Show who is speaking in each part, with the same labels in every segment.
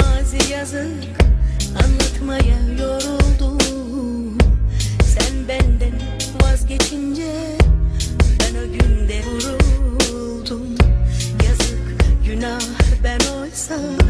Speaker 1: mazi yazık
Speaker 2: Anlatmaya yoruldum. Sen benden vazgeçince Ben o günde vuruldum. Yazık günah ben oysam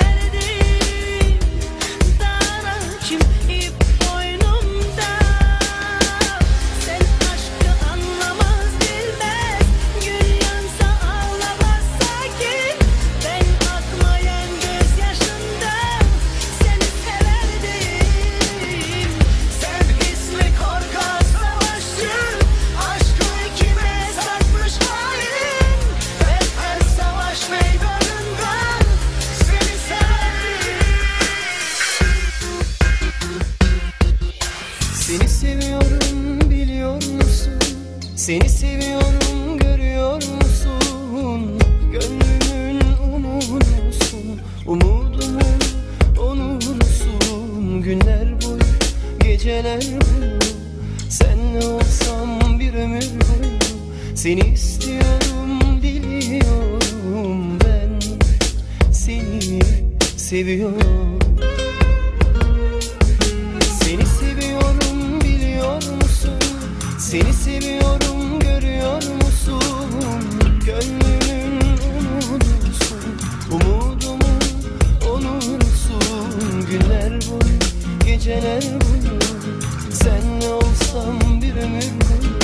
Speaker 1: seviyor Seni
Speaker 3: seviyorum biliyor musun? Seni seviyorum görüyor musun? Gönlümün umudusun Umudumun onursun Günler boyu, geceler boyu Senle olsam bir ömür boyu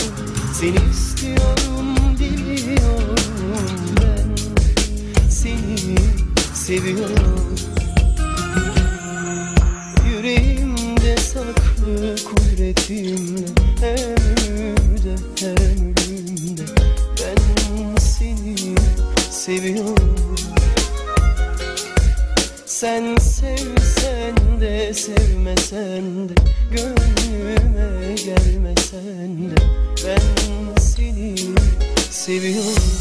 Speaker 3: Seni istiyorum biliyorum ben Seni seviyorum saklı kudretinle Ömrümde ömrümde. Ben seni seviyorum. Sen sevsen de sevmesen de Gönlüme gelmesen de. Ben seni seviyorum.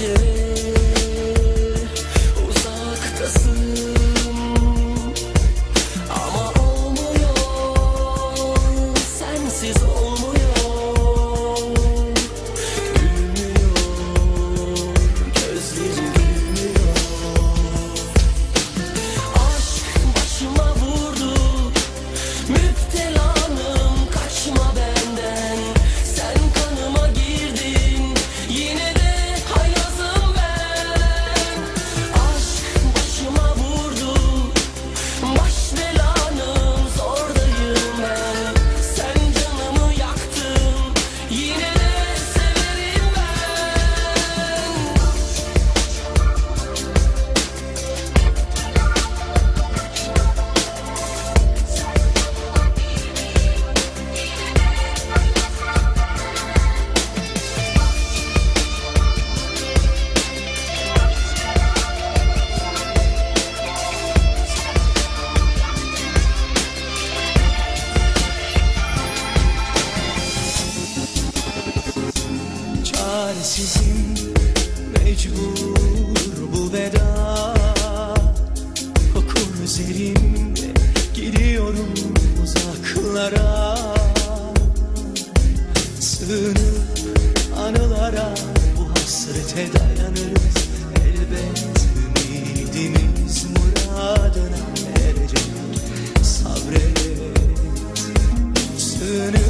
Speaker 4: you sizin mecbur bu veda. Kokun üzerimde gidiyorum uzaklara. Sığınıp anılara bu hasrete dayanırız. Elbet Ümidimiz muradına erecek. Sabret
Speaker 1: Sığınıp